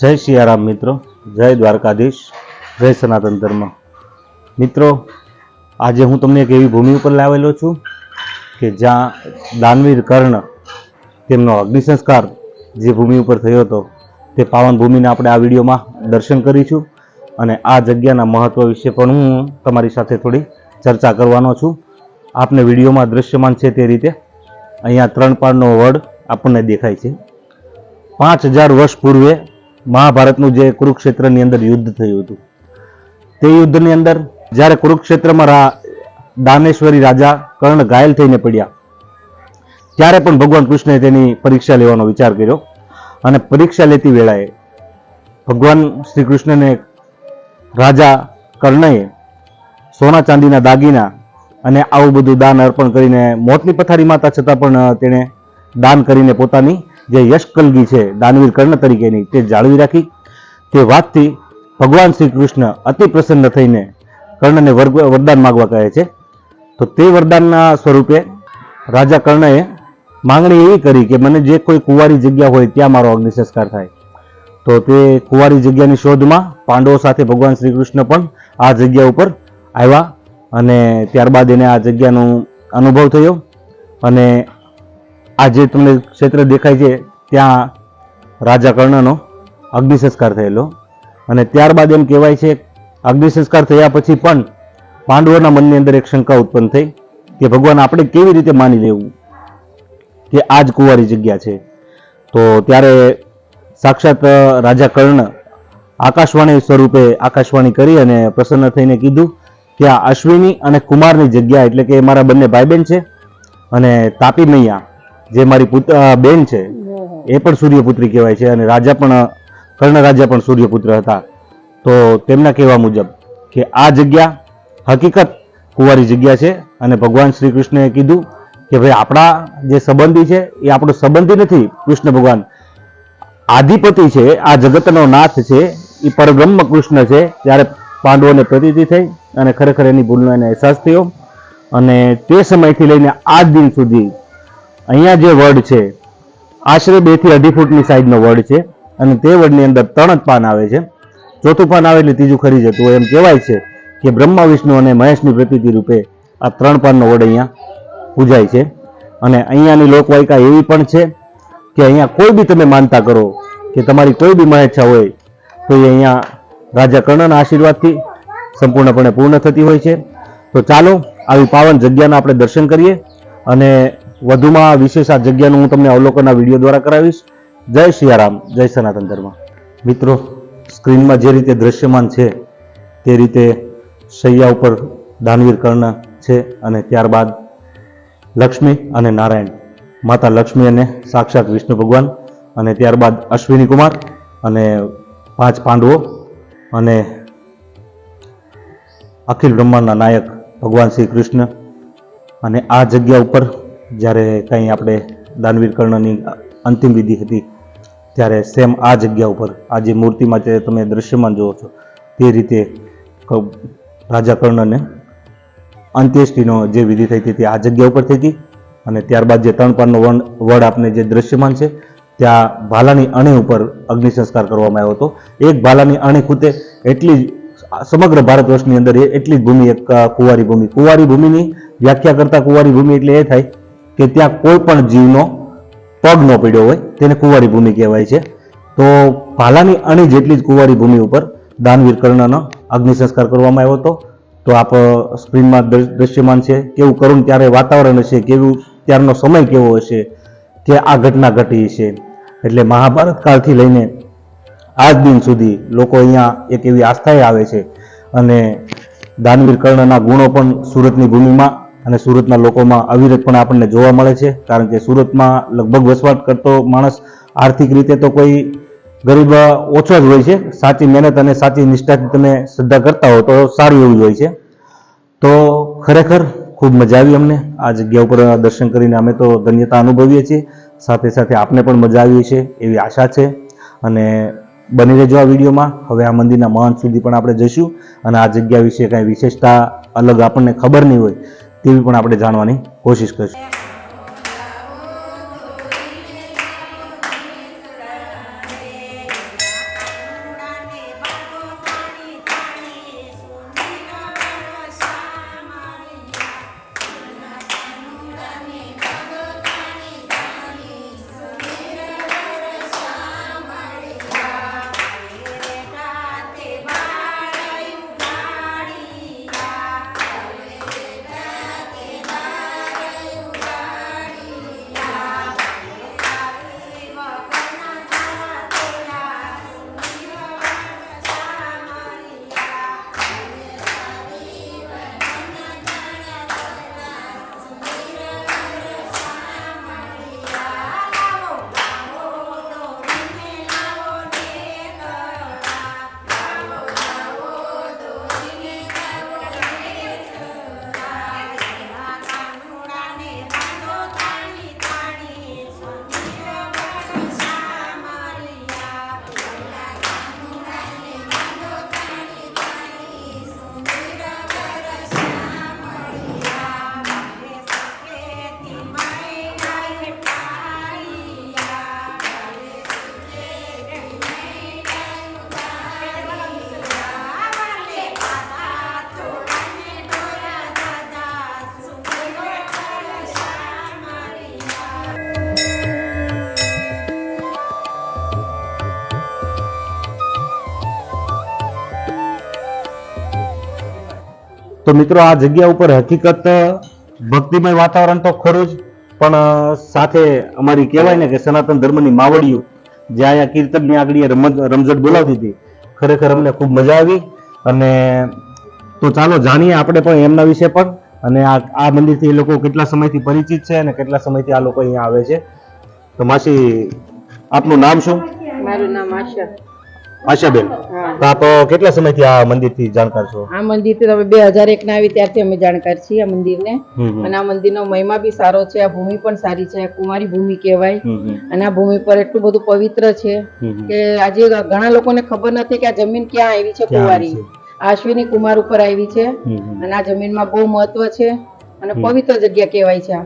જય સિયારામ મિત્રો, જય દ્વારકાધીશ, જય સનાતન ધર્મ. મિત્રો, આજે હું તમને એક એવી ભૂમિ ઉપર લાવેલો છું કે જ્યાં દાનવીર કર્ણ તેમનો અગ્નિ સંસ્કાર જે ભૂમિ ઉપર થયો હતો, તે પાવન ભૂમિને આપણે આ વિડીયોમાં દર્શન કરીશું. અને આ જગ્યાના મહત્ત્વ વિશે પણ હું તમારી સાથે થોડી ચર્ચા કરવાનો છું. આપને વિડીયોમાં દ્રશ્યમાન છે તે રીતે, અહીંયા ત્રણ પાળનો વડ આપણને દેખાય છે. પાંચ હજાર વર્ષ પૂર્વે મહાભારતનું જે કુરુક્ષેત્રની અંદર યુદ્ધ થયું હતું. તે યુદ્ધની અંદર જ્યારે કુરુક્ષેત્રમાં દાનેશ્વરી રાજા કર્ણ ઘાયલ થઈને પડ્યા, ત્યારે પણ ભગવાન કૃષ્ણે તેની પરીક્ષા લેવાનો વિચાર કર્યો અને પરીક્ષા લેતી વેળાએ ભગવાન શ્રી કૃષ્ણને રાજા કર્ણએ સોના ચાંદીના દાગીના અને આવું બધું દાન અર્પણ કરીને મોતની પથારીમાં હતા છતાં પણ તેણે દાન કરીને પોતાની જે યશકલગી છે, દાનવીર કર્ણ તરીકેની તે જાળવી રાખી. તે વાતથી ભગવાન શ્રી કૃષ્ણ અતિ પ્રસન્ન થઈને કર્ણને વરદાન માગવા કહે છે. તો તે વરદાનના સ્વરૂપે રાજા કર્ણએ માંગણી એવી કરી કે મને જે કોઈ કુંવારી જગ્યા હોય ત્યાં મારો અગ્નિ સંસ્કાર થાય. તો તે કુંવારી જગ્યાની શોધમાં પાંડવો સાથે ભગવાન શ્રી કૃષ્ણ પણ આ જગ્યા ઉપર આવ્યા અને ત્યારબાદ એને આ જગ્યાનો અનુભવ થયો અને આ જે તમને ક્ષેત્ર દેખાય છે, ત્યાં રાજા કર્ણનો અગ્નિ સંસ્કાર થયેલો. અને ત્યારબાદ એમ કહેવાય છે, અગ્નિ સંસ્કાર થયા પછી પણ પાંડવોના મનની અંદર એક શંકા ઉત્પન્ન થઈ કે ભગવાન આપણે કેવી રીતે માની લેવું કે આ જ કુંવારી જગ્યા છે. તો ત્યારે સાક્ષાત રાજા કર્ણ આકાશવાણી સ્વરૂપે આકાશવાણી કરી અને પ્રસન્ન થઈને કીધું કે આ અશ્વિની અને કુમારની જગ્યા એટલે કે મારા બંને ભાઈ બહેન છે અને તાપી મૈયા જે મારી બેન છે, એ પણ સૂર્યપુત્રી કહેવાય છે અને રાજા પણ કર્ણ રાજા પણ સૂર્યપુત્ર હતા. તો તેમના કહેવા મુજબ કે આ જગ્યા હકીકત કુંવારી જગ્યા છે અને ભગવાન શ્રી કૃષ્ણએ કીધું કે ભાઈ આપણા જે સંબંધી છે એ આપણો સંબંધી નથી. કૃષ્ણ ભગવાન આધિપતિ છે, આ જગતનો નાથ છે, એ પરબ્રહ્મ કૃષ્ણ છે, ત્યારે પાંડવોને પ્રતીતિ થઈ અને ખરેખર એની ભૂલનો એને અહેસાસ થયો. અને તે સમયથી લઈને આજ દિન સુધી અહીંયા જે વડ છે, આશરે બેથી અઢી ફૂટની સાઈઝનો વડ છે અને તે વડની અંદર ત્રણ જ પાન આવે છે. ચોથું પાન આવે એટલે ત્રીજું ખરી જતું હોય એમ કહેવાય છે કે બ્રહ્મા, વિષ્ણુ અને મહેશની પ્રતિતિ રૂપે આ ત્રણ પાનનો વડ અહીંયા પૂજાય છે. અને અહીંયાની લોકવાયકા એવી પણ છે કે અહીંયા કોઈ બી તમે માનતા કરો કે તમારી કોઈ બી મહેચ્છા હોય, તો એ અહીંયા રાજા કર્ણના આશીર્વાદથી સંપૂર્ણપણે પૂર્ણ થતી હોય છે. તો ચાલો આવી પાવન જગ્યાના આપણે દર્શન કરીએ અને વધુમાં વિશેષ આ જગ્યાનું હું તમને અવલોકનના વીડિયો દ્વારા કરાવીશ. જય સિયારામ, જય સનાતન ધર્મ. મિત્રો, સ્ક્રીનમાં જે રીતે દ્રશ્યમાન છે, તે રીતે શૈયા ઉપર દાનવીર કર્ણ છે અને ત્યારબાદ લક્ષ્મી અને નારાયણ. માતા લક્ષ્મી અને સાક્ષાત વિષ્ણુ ભગવાન અને ત્યારબાદ અશ્વિની કુમાર અને પાંચ પાંડવો અને અખિલ બ્રહ્માંડના નાયક ભગવાન શ્રી કૃષ્ણ. અને આ જગ્યા ઉપર જ્યારે કંઈ આપણે દાનવીર કર્ણની અંતિમ વિધિ હતી, ત્યારે સેમ આ જગ્યા ઉપર, આ જે મૂર્તિમાં જે તમે દ્રશ્યમાન જુઓ છો, તે રીતે રાજા કર્ણને અંત્યેષ્ટિનો જે વિધિ થઈ હતી તે આ જગ્યા ઉપર થઈ હતી. અને ત્યારબાદ જે ત્રણ પાનનો વન વડ આપને જે દ્રશ્યમાન છે, ત્યાં ભાલાની અણી ઉપર અગ્નિ સંસ્કાર કરવામાં આવ્યો હતો. એક ભાલાની અણી ખૂતે એટલી જ સમગ્ર ભારત વર્ષની અંદર એટલી જ ભૂમિ, એક કુંવારી ભૂમિ. કુંવારી ભૂમિની વ્યાખ્યા કરતા કુંવારી ભૂમિ એટલે એ થાય કે ત્યાં કોઈ પણ જીવનો પગ ન પડ્યો હોય, તેને કુંવારી ભૂમિ કહેવાય છે. તો ભાલાની અણી જેટલી જ કુંવારી ભૂમિ ઉપર દાનવીર કર્ણનો અગ્નિ સંસ્કાર કરવામાં આવ્યો હતો. તો આપ સ્ક્રીનમાં દ્રશ્યમાન છે કેવું કરુણ ત્યારે વાતાવરણ હશે, કેવું ત્યારનો સમય કેવો હશે, કે આ ઘટના ઘટી છે. એટલે મહાભારત કાળથી લઈને આજ દિન સુધી લોકો અહીંયા એક એવી આસ્થાએ આવે છે અને દાનવીર કર્ણના ગુણો પણ સુરતની ભૂમિમાં અને સુરતના લોકોમાં અવિરત પણ આપણને જોવા મળે છે. કારણ કે સુરતમાં લગભગ વસવાટ કરતો માણસ આર્થિક રીતે તો કોઈ ગરીબ ઓછો જ હોય છે. સાચી મહેનત અને સાચી નિષ્ઠાથી તમે શ્રદ્ધા કરતા હો તો સારું એવું જ હોય છે. તો ખરેખર ખૂબ મજા આવી અમને. આ જગ્યા ઉપર દર્શન કરીને અમે તો ધન્યતા અનુભવીએ છીએ. સાથે સાથે આપને પણ મજા આવી છે એવી આશા છે. અને બની રહેજો આ વિડીયોમાં. હવે આ મંદિરના મહાન સુધી પણ આપણે જઈશું. અને આ જગ્યા વિશે કાંઈ વિશેષતા અલગ આપણને ખબર નહીં હોય તેવી પણ આપણે જાણવાની કોશિશ કરીશું. તો મિત્રો આ જગ્યા ઉપર હકીકત ભક્તિમય વાતાવરણ તો ખરું જ, પણ સાથે અમારી કહેવાય ને કે સનાતન ધર્મની માવડીઓ, જે અહીંયા કીર્તનની આગળ રમત, રમઝટ બોલાવતી હતી, ખરેખર અમને ખૂબ મજા આવી. અને, તો ચાલો જાણીએ આપણે પણ એમના વિશે પણ, અને આ આ મંદિરથી એ લોકો કેટલા સમયથી પરિચિત છે અને કેટલા સમયથી આ લોકો અહીંયા આવે છે. તો માસી, આપનું નામ શું? મારું નામ આશા. આશાબેન હા. તો કેટલા સમયથી આ મંદિરથી જાણકાર છો? આ મંદિર તો તમે બે હજાર એક ના આવી ત્યારથી અમે જાણકાર છીએ આ મંદિરને. અને આ મંદિરનો મહિમા બી સારો છે આ ભૂમિ પણ સારી છે કુમારી ભૂમિ કહેવાય. અને આ ભૂમિ પર એટલું બધું પવિત્ર છે. કે આજે ઘણા લોકોને ખબર નથી કે આ જમીન ક્યાં આવી છે કુમારી આવી કુંવારી. આ અશ્વિની કુમાર ઉપર આવી છે. અને આ જમીનમાં બહુ મહત્વ છે અને પવિત્ર જગ્યા કહેવાય છે આ.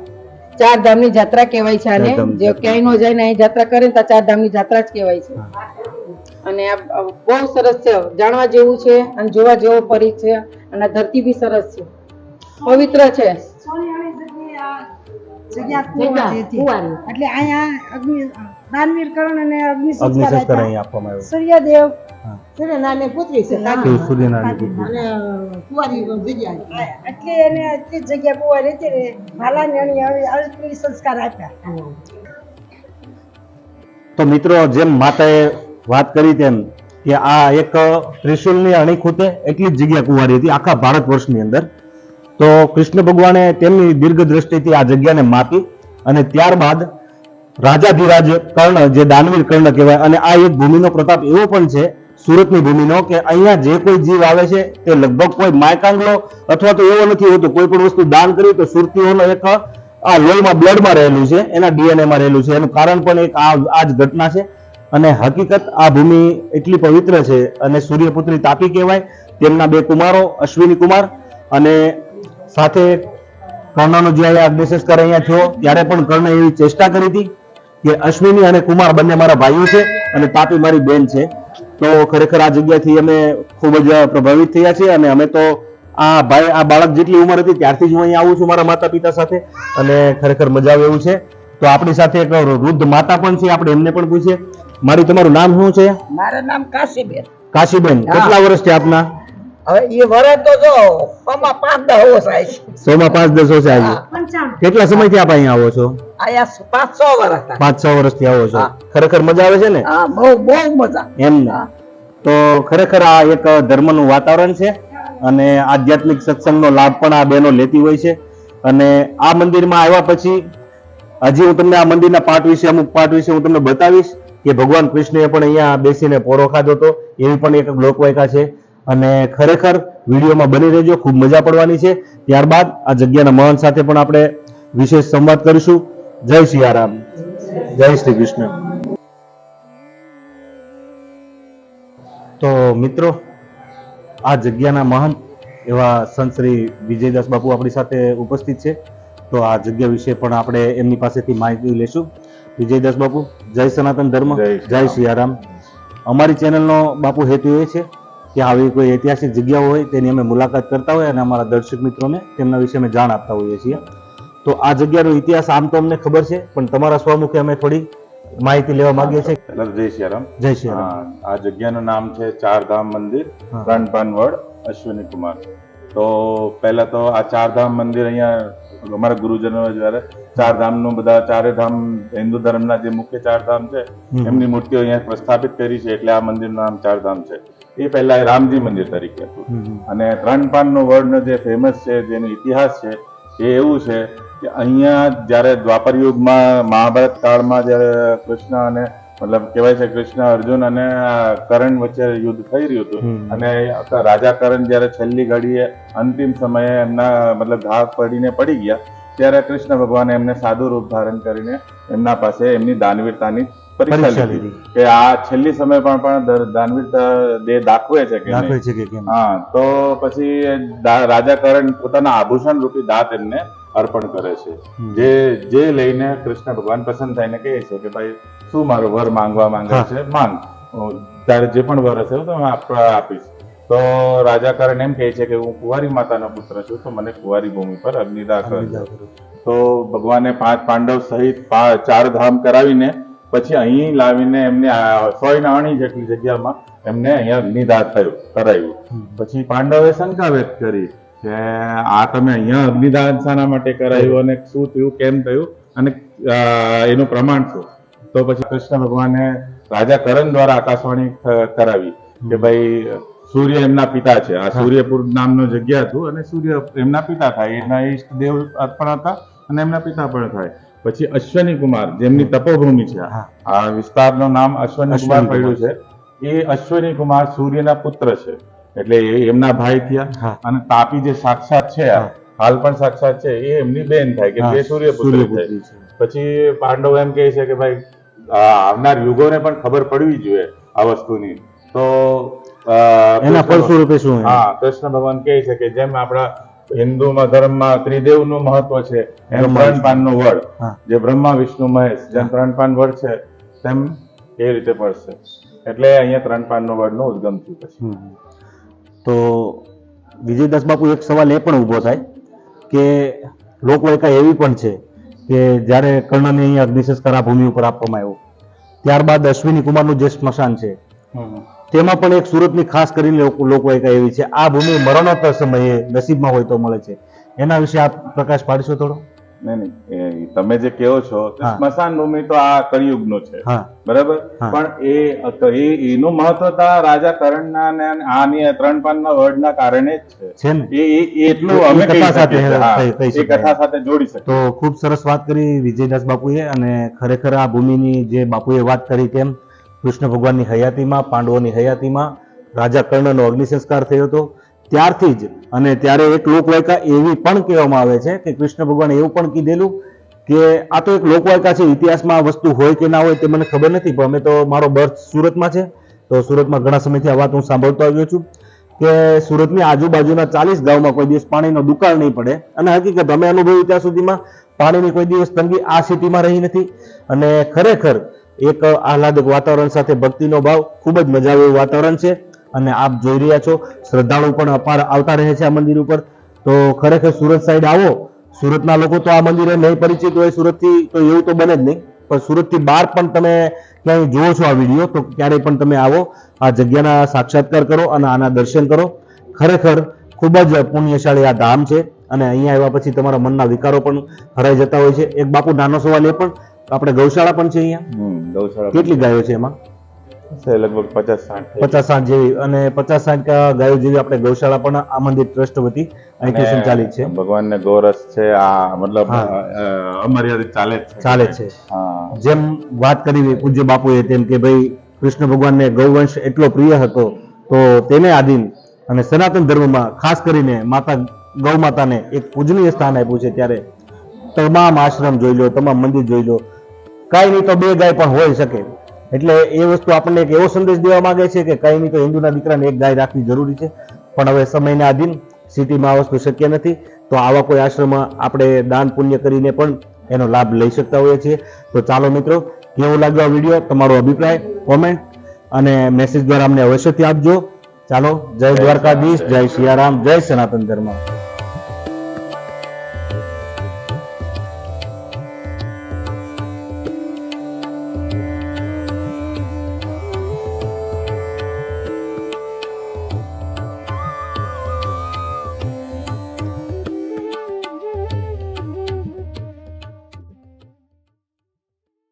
ચાર ધામની જાત્રા કહેવાય છે આને. જે ક્યાંય નો જાય ને અહીં જાત્રા કરે ને તો ચાર ધામની જાત્રા જ કહેવાય છે. અને આ બહુ સરસ છે. જાણવા જેવું છે અને જોવા જેવો પરી છે અને ધરતી બી સરસ છે. પવિત્ર છે. એટલે અહીંયા અગ્નિ દાનવીર કરણ અને અગ્નિ અગ્નિ સંસ્કાર આપવામાં આવ્યો. સૂર્યદેવ. સૂર્યનારાયણ પુત્રી છે સૂર્યનારાયણ અને કુવારી જગ્યા એટલે એને એટલી જગ્યા કુવારી હતી ને માલાની અણી આવી અગ્નિ સંસ્કાર આપ્યા. તો મિત્રો જેમ માતાએ વાત કરી તેમ કે આ એક ત્રિશુલની અણીખૂટે એટલી જ જગ્યા કુંવારી હતી આખા ભારત વર્ષની અંદર. તો કૃષ્ણ ભગવાને તેમની દીર્ઘ દ્રષ્ટિથી આ જગ્યાને માપી અને ત્યારબાદ રાજાધિરાજ કર્ણ, જે દાનવીર કર્ણ કહેવાય, અને આ એક ભૂમિનો પ્રતાપ એવો પણ છે, સુરતની ભૂમિનો, કે અહીંયા જે કોઈ જીવ આવે છે, તે લગભગ કોઈ માયકાંગલો અથવા તો એવો નથી હોતો, કોઈ પણ વસ્તુ દાન કરી તો સુરતીઓનો એક આ લોહીમાં બ્લડમાં રહેલું છે, એના ડીએનએમાં રહેલું છે. એનું કારણ પણ એક આ જ ઘટના છે. અને હકીકત આ ભૂમિ એટલી પવિત્ર છે અને સૂર્યપુત્રી તાપી કહેવાય, તેમના બે કુમારો, અશ્વિની કુમાર અને સાથે કર્ણનો જ્યારે અગ્નિ સંસ્કાર અહીંયા થયો, ત્યારે પણ કર્ણ એવી ચેષ્ટા કરી હતી કે અશ્વિની અને કુમાર બંને મારા ભાઈઓ છે અને તાપી મારી બેન છે. તો ખરેખર આ જગ્યાથી અમે ખૂબ જ પ્રભાવિત થયા છીએ અને અમે તો આ ભાઈ, આ બાળક જેટલી ઉંમર હતી ત્યારથી જ હું અહીંયા આવું છું મારા માતા પિતા સાથે અને ખરેખર મજા આવે એવું છે. તો આપણી સાથે એક વૃદ્ધ માતા પણ છે, આપણે એમને પણ પૂછીએ. મારી તમારું નામ શું છે? મારું નામ કાશીબેન. કાશીબેન. કેટલા વર્ષ છે આપના? હવે એ વરસ તો જો પમા પાંચ દસ વર્ષ આવી છે. સોમાં પાંચ દસ વર્ષ આજે પંચાણું. કેટલા સમયથી આપ અહીંયા આવો છો? અહીંયા પાંચ છ વર્ષ પાંચ છ વર્ષથી આવો છો. ખરેખર મજા આવે છે ને? હા બહુ બહુ મજા. એમ ના? તો ખરેખર આ એક ધર્મનું વાતાવરણ છે અને આધ્યાત્મિક સત્સંગનો લાભ પણ આ બહેનો લેતી હોય છે. અને આ મંદિરમાં આવ્યા પછી હજી હું તમને આ મંદિરના પાઠ વિશે અમુક પાઠ વિશે હું તમને બતાવીશ. કે ભગવાન કૃષ્ણએ પણ અહીંયા બેસીને પોરો ખાધો હતો, એવી પણ એક લોકવાયકા છે. અને ખરેખર વિડીયોમાં બની રહેજો, ખૂબ મજા પડવાની છે. ત્યારબાદ આ જગ્યાના મહાન સાથે પણ આપણે વિશેષ સંવાદ કરીશું. જય સિયારામ. જય શ્રી કૃષ્ણ. તો મિત્રો, આ જગ્યાના મહાન એવા સંત શ્રી વિજયદાસ બાપુ આપણી સાથે ઉપસ્થિત છે. તો આ જગ્યા વિશે પણ આપણે એમની પાસેથી માહિતી લેશું વિજયદાસ બાપુ જય સનાતન ધર્મ જય સિયારામ અમારી ચેનલનો બાપુ હેતુ એ છે કે આવી કોઈ ઐતિહાસિક જગ્યાઓ હોય તેની અમે મુલાકાત કરતા હોય અને અમારા દર્શક મિત્રોને તેમના વિશે અમે જાણ આપતા હોઈએ છીએ. તો આ જગ્યાનો ઇતિહાસ આમ તો અમને ખબર છે પણ તમારા સ્વમુખે અમે થોડી માહિતી લેવા માંગીએ છીએ. જય સિયારામ જય સિયારામ આ જગ્યાનું નામ છે ચારધામ મંદિર. રણપાનવડ અશ્વિની કુમાર. તો પહેલા તો આ ચારધામ મંદિર અહીંયા અમારા ગુરુજનો જ્યારે ચારધામનું બધા ચારે ધામ હિન્દુ ધર્મના જે મુખ્ય ચારધામ છે એમની મૂર્તિઓ અહીંયા પ્રસ્થાપિત કરી છે એટલે આ મંદિરનું નામ ચારધામ છે. એ પહેલા રામજી મંદિર તરીકે હતું. અને ત્રણ પાનનો વર્ડનો જે ફેમસ છે જેનો ઇતિહાસ છે એ એવું છે કે અહીંયા જ્યારે દ્વાપર યુગમાં મહાભારત કાળમાં જ્યારે કૃષ્ણ અને મતલબ કહેવાય છે કૃષ્ણ અર્જુન અને કરણ વચ્ચે યુદ્ધ થઈ રહ્યું હતું. અને રાજા કરણ જ્યારે છેલ્લી ઘડીએ અંતિમ સમયે એમના મતલબ ઘા પડીને પડી ગયા ત્યારે કૃષ્ણ ભગવાને એમને સાદું રૂપ ધારણ કરીને એમના પાસે એમની દાનવીરતાની પરીક્ષા લીધી. કે આ છેલ્લી સમય પણ પણ દાનવીરતા દે દાખવે છે કે હા તો પછી રાજા કરણ પોતાના આભૂષણ રૂપી દાંત એમને અર્પણ કરે છે. જે જે લઈને કૃષ્ણ ભગવાન પસંદ થઈને કહે છે કે ભાઈ શું મારો વર માંગવા માંગે છે? માંગ. તારે જે પણ વર હશે તો હું આપ- આપીશ. તો રાજા કરણ એમ કહે છે કે હું કુંવારી માતાનો પુત્ર છું તો મને કુંવારી ભૂમિ પર અગ્નિદાહ કરજો તો ભગવાને પાંચ પાંડવ સહિત પા- ચાર ધામ કરાવીને પછી અહીં લાવીને એમને સોય નાણી જેટલી જગ્યામાં એમને અહીંયા અગ્નિદાહ થયું કરાયું. પછી પાંડવે શંકા વ્યક્ત કરી કે આ તમે અહીંયા અગ્નિદાન શાના માટે કરાયું અને શું થયું કેમ થયું અને એનું પ્રમાણ શું? તો પછી કૃષ્ણ ભગવાને રાજા કરણ દ્વારા આકાશવાણી કરાવી કે ભાઈ સૂર્ય એમના પિતા છે. આ સૂર્યપુર નામનો જગ્યા હતું અને સૂર્ય એમના પિતા થાય. એના ઈષ્ટ દેવ પણ હતા અને એમના પિતા પણ થાય. પછી અશ્વની કુમાર જેમની તપોભૂમિ છે. આ વિસ્તારનું નામ અશ્વની કુમાર પડ્યું છે. એ અશ્વની કુમાર સૂર્યના પુત્ર છે. એટલે એ એમના ભાઈ થયા અને તાપી જે સાક્ષાત છે હાલ પણ સાક્ષાત છે એ એમની બેન થાય કે જે સૂર્યપુત્ર છે. પછી પાંડવ એમ કહે છે કે ભાઈ આવનાર યુગોને પણ ખબર પડવી જોઈએ આ વસ્તુની. તો એના ફળ સ્વરૂપે શું હા કૃષ્ણ ભગવાન કહે છે કે જેમ આપણા હિન્દુ ધર્મમાં ત્રિદેવનું મહત્વ છે બ્રહ્મા ત્રણ વડ. જે બ્રહ્મા વિષ્ણુ મહેશ જેમ પ્રાણપાન પાન વડ છે તેમ એ રીતે પડશે. એટલે અહીંયા ત્રણ પાનનું વડનું ઉદ્ગમ થયું પછી. હમ. તો વિજયદાસ બાપુ એક સવાલ એ પણ ઊભો થાય કે લોકવાયકા એવી પણ છે કે જ્યારે કર્ણને અહીંયા અગ્નિ સંસ્કાર આ ભૂમિ ઉપર આપવામાં આવ્યો ત્યારબાદ અશ્વિની કુમારનું જે સ્મશાન છે તેમાં પણ એક સુરતની ખાસ કરીને લોક- લોકવાયકા એવી છે. આ ભૂમિ મરણોત્તર સમયે નસીબમાં હોય તો મળે છે. એના વિશે આપ પ્રકાશ પાડશો થોડો? નહીં તમે જે કહો છો સ્મશાન ભૂમિ તો આ કળિયુગનો છે. બરાબર? પણ એ એનું મહત્વતા રાજા કરણના આની ત્રણ પાનના વર્ડના કારણે જ છે. એ એટલું અમે કથા સાથે એ કથા સાથે જોડી શકીએ. તો ખૂબ સરસ વાત કરી વિજયદાસ બાપુએ અને ખરેખર આ ભૂમિની જે બાપુએ વાત કરી તેમ કૃષ્ણ ભગવાનની હયાતીમાં, પાંડવોની હયાતીમાં, રાજા કર્ણનો અગ્નિ સંસ્કાર થયો હતો. ત્યારથી જ અને ત્યારે એક લોકવાયકા એવી પણ કહેવામાં આવે છે કે કૃષ્ણ ભગવાને એવું પણ કીધેલું કે આ તો એક લોકવાયકા છે, ઇતિહાસમાં આ વસ્તુ હોય કે ના હોય તે મને ખબર નથી, પણ અમે તો મારો બર્થ સુરતમાં છે. તો સુરતમાં ઘણા સમયથી આ વાત હું સાંભળતો આવ્યો છું કે સુરતની આજુબાજુના ચાલીસ ગામમાં કોઈ દિવસ પાણીનો દુકાળ નહીં પડે. અને હકીકત, અમે અનુભવ્યું ત્યાં સુધીમાં પાણીની કોઈ દિવસ તંગી આ સિટીમાં રહી નથી. અને ખરેખર એક આહલાદક વાતાવરણ સાથે ભક્તિનો ભાવ, ખૂબ જ મજા આવે એવું વાતાવરણ છે. અને આપ જોઈ રહ્યા છો, શ્રદ્ધાળુ પણ અપાર આવતા રહે છે આ મંદિર ઉપર. તો ખરેખર સુરત સાઈડ આવો. સુરતના લોકો તો આ મંદિરે નહીં પરિચિત હોય, સુરતથી તો એવું તો બને જ નહીં. પણ સુરતથી બહાર પણ તમે ક્યાંય જુઓ છો આ વીડિયો, તો ક્યારેય પણ તમે આવો. આ જગ્યાના સાક્ષાત્કાર કરો અને આના દર્શન કરો. ખરેખર ખૂબ જ પુણ્યશાળી આ ધામ છે. અને અહીંયા આવ્યા પછી તમારા મનના વિકારો પણ હરાઈ જતા હોય છે. એક બાપુ નાનો સવાલ એ પણ આપણે ગૌશાળા પણ છે અહીંયા? ગૌશાળા કેટલી ગાયો છે એમાં? છે લગભગ પચાસ સાઠ પચાસ સાઠ જેવી. અને પચાસ સાઠ ગાયો જેવી આપણે ગૌશાળા પણ આ મંદિર ટ્રસ્ટ વતી અહીંથી સંચાલિત છે. ભગવાનને ગૌરસ છે આ મતલબ અમર્યાદિત ચાલે છે. ચાલે છે. જેમ વાત કરી પૂજ્ય બાપુએ તેમ કે ભાઈ કૃષ્ણ ભગવાનને ગૌવંશ એટલો પ્રિય હતો તો તેને આધીન અને સનાતન ધર્મમાં ખાસ કરીને માતા ગૌ માતાને એક પૂજનીય સ્થાન આપ્યું છે ત્યારે. તમામ આશ્રમ જોઈ લો તમામ મંદિર જોઈ લો કાંઈ નહીં તો બે ગાય પણ હોઈ શકે. એટલે એ વસ્તુ આપણને એક એવો સંદેશ દેવા માંગે છે કે કાંઈ નહીં તો હિન્દુના દીકરાને એક ગાય રાખવી જરૂરી છે. પણ હવે સમયના આધીન સિટીમાં આ વસ્તુ શક્ય નથી. તો આવા કોઈ આશ્રમમાં આપણે દાન પુણ્ય કરીને પણ એનો લાભ લઈ શકતા હોઈએ છીએ. તો ચાલો મિત્રો, કેવો લાગ્યો આ વીડિયો? તમારો અભિપ્રાય કોમેન્ટ અને મેસેજ દ્વારા અમને અવશ્યથી આપજો. ચાલો, જય દ્વારકાધીશ, જય સિયારામ જય સનાતન ધર્મ.